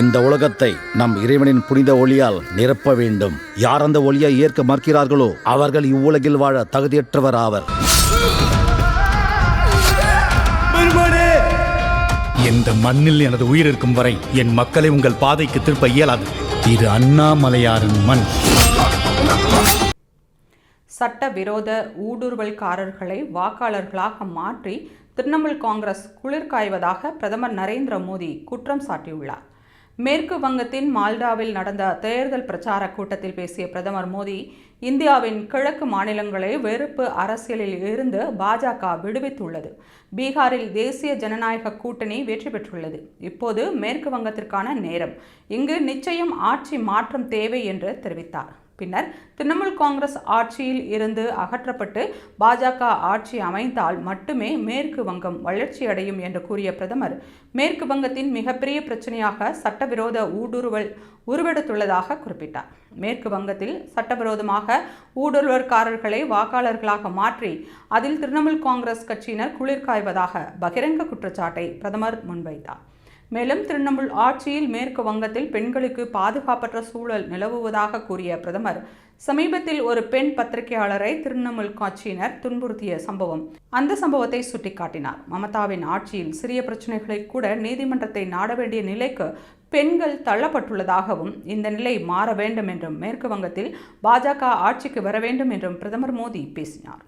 இந்த உலகத்தை நம் இறைவனின் புனித ஒளியால் நிரப்ப வேண்டும். யார் அந்த ஒளியை ஏற்க மறுக்கிறார்களோ அவர்கள் இவ்வுலகில் வாழ தகுதியற்றவர் ஆவர். இந்த மண்ணில் எனது உயிர் இருக்கும் வரை என் மக்களை உங்கள் பாதைக்கு திருப்ப இயலாது. இது அண்ணாமலையாரின் மண். சட்டவிரோத ஊடுருவல்காரர்களை வாக்காளர்களாக மாற்றி திரிணாமுல் காங்கிரஸ் குளிர் காய்வதாக பிரதமர் நரேந்திர மோடி குற்றம் சாட்டியுள்ளார். மேற்கு வங்கத்தின் மால்டாவில் நடந்த தேர்தல் பிரச்சார கூட்டத்தில் பேசிய பிரதமர் மோடி இந்தியாவின் கிழக்கு மாநிலங்களை வெறுப்பு அரசியலில் இருந்து பாஜக விடுவித்துள்ளது. பீகாரில் தேசிய ஜனநாயக கூட்டணி வெற்றி பெற்றுள்ளது. இப்போது மேற்கு வங்கத்திற்கான நேரம். இங்கு நிச்சயம் ஆட்சி மாற்றம் தேவை என்று தெரிவித்தார். பின்னர் திரிணாமுல் காங்கிரஸ் ஆட்சியில் இருந்து அகற்றப்பட்டு பாஜக ஆட்சி அமைந்தால் மட்டுமே மேற்கு வங்கம் வளர்ச்சியடையும் என்று கூறிய பிரதமர் மேற்கு வங்கத்தின் மிகப்பெரிய பிரச்சனையாக சட்டவிரோத ஊடுருவல் உருவெடுத்துள்ளதாக குறிப்பிட்டார். மேற்கு வங்கத்தில் சட்டவிரோதமாக ஊடுருவற்காரர்களை வாக்காளர்களாக மாற்றி அதில் திரிணாமுல் காங்கிரஸ் கட்சியினர் குளிர்காய்வதாக பகிரங்க குற்றச்சாட்டை பிரதமர் முன்வைத்தார். மேலும் திரிணாமுல் ஆட்சியில் மேற்கு வங்கத்தில் பெண்களுக்கு பாதுகாப்பற்ற சூழல் நிலவுவதாக கூறிய பிரதமர் சமீபத்தில் ஒரு பெண் பத்திரிகையாளரை திரிணாமுல் கட்சியினர் துன்புறுத்திய சம்பவம். அந்த சம்பவத்தை சுட்டிக்காட்டினார். மமதாவின் ஆட்சியில் சிறிய பிரச்சனைகளை கூட நீதிமன்றத்தை நாட வேண்டிய நிலைக்கு பெண்கள் தள்ளப்பட்டுள்ளதாகவும் இந்த நிலை மாற வேண்டும் என்றும் மேற்கு வங்கத்தில் பாஜக ஆட்சிக்கு வர வேண்டும் என்றும் பிரதமர் மோடி பேசினார்.